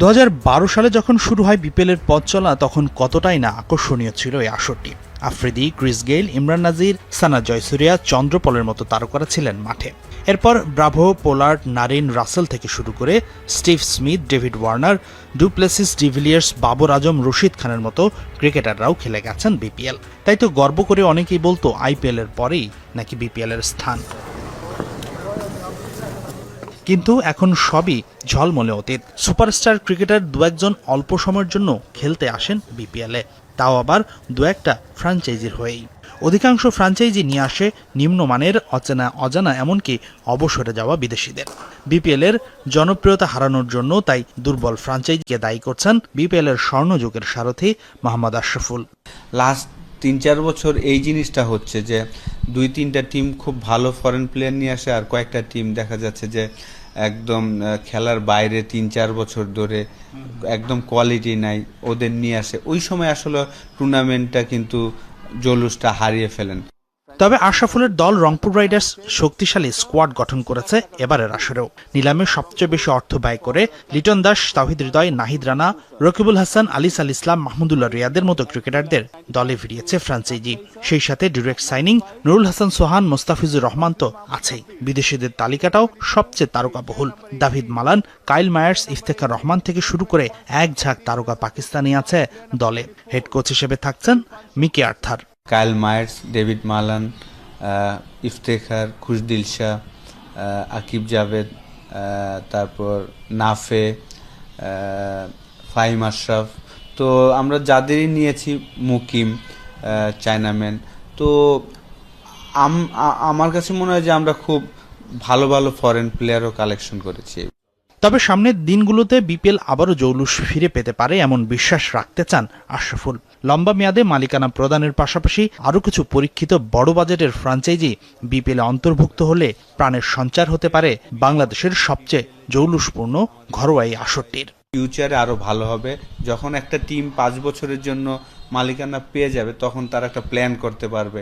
দু হাজার বারো সালে যখন শুরু হয় বিপিএলের পথ চলা, তখন কতটাই না আকর্ষণীয় ছিল এই আসরটি? আফ্রিদি, ক্রিস গেইল, ইমরান নাজির, সানা জয়সুরিয়া, চন্দ্রপলের মতো তারকারা ছিলেন মাঠে। এরপর ব্রাভো, পোলার্ড, নারিন রাসেল থেকে শুরু করে Steve Smith, David Warner, du Plessis de Villiers Babar Azam, Rashid খানের মতো ক্রিকেটাররাও খেলে গেছেন বিপিএল। তাই তো গর্ব করে অনেকেই বলতো আইপিএল এর পরেই নাকি বিপিএল এর স্থান। কিন্তু এখন সবই ঝলমলে অতীত। সুপারস্টার ক্রিকেটার দু একজন অল্প সময়ের জন্য খেলতে আসেন বিপিএলে তাও আবার দু একটা ফ্র্যাঞ্চাইজির হয়েই। অধিকাংশ ফ্র্যাঞ্চাইজি নিয়ে আসে নিম্নমানের অচেনা অজানা, এমনকি অবসরে যাওয়া বিদেশিদের। বিপিএল এর জনপ্রিয়তা হারানোর জন্য তাই দুর্বল ফ্র্যাঞ্চাইজিকে দায়ী করছেন বিপিএল এর স্বর্ণযুগের সারথি মোহাম্মদ আশরাফুল। লাস্ট তিন চার বছর এই জিনিসটা হচ্ছে যে দুই তিনটা টিম খুব ভালো ফরেন প্লেয়ার নিয়ে আসে আর কয়েকটা টিম দেখা যাচ্ছে যে একদম খেলার বাইরে তিন চার বছর ধরে একদম কোয়ালিটি নাই, ওদের নিয়ে আসে। ওই সময় আসলে টুর্নামেন্টটা কিন্তু জলুসটা হারিয়ে ফেলেন। তবে আশরাফুলের দল রংপুর রাইডার্স শক্তিশালী স্কোয়াড গঠন করেছে এবারের আসরেও। নিলামে সবচেয়ে বেশি অর্থ ব্যয় করে লিটন দাস তাহিদ হৃদয়, নাহিদ রানা, রকিবুল হাসান, আলিস আল ইসলাম, মাহমুদুল্লাহ রিয়াদের মতো ক্রিকেটারদের দলে ফিরিয়েছে ফ্রান্সাইজি সেই সাথে ডিরেক্ট সাইনিং নুরুল হাসান সোহান, মোস্তাফিজুর রহমান তো আছেই। বিদেশিদের তালিকাটাও সবচেয়ে তারকাবহুল Dawid Malan, Kyle Mayers, Iftikhar Rahman থেকে শুরু করে এক ঝাঁক তারকা পাকিস্তানি আছে দলে। হেড কোচ হিসেবে থাকছেন Mickey Arthur. Kyle Mayers, David Malan Iftikhar, Khushdil Shah Aqib Javed তারপর নাফে ফাহিম আশরাফ। তো আমরা যাদেরই নিয়েছি মুকিম চায়নাম্যান। তো আমার কাছে মনে হয় যে আমরা খুব ভালো ভালো ফরেন প্লেয়ারও কালেকশন করেছি। তবে সামনের দিনগুলোতে বিপিএল আবারও জৌলুস ফিরে পেতে পারে এমন বিশ্বাস রাখতে চান আশরাফুল। লম্বা মেয়াদে মালিকানা প্রদানের পাশাপাশি আরও কিছু পরীক্ষিত বড় বাজেটের ফ্রাঞ্চাইজি বিপিএলে অন্তর্ভুক্ত হলে প্রাণের সঞ্চার হতে পারে বাংলাদেশের সবচেয়ে জৌলুসপূর্ণ ঘরোয়া এই আসরটির। ফিউচারে আরও ভালো হবে। যখন একটা টিম পাঁচ বছরের জন্য মালিকানা পেয়ে যাবে, তখন তার একটা প্ল্যান করতে পারবে।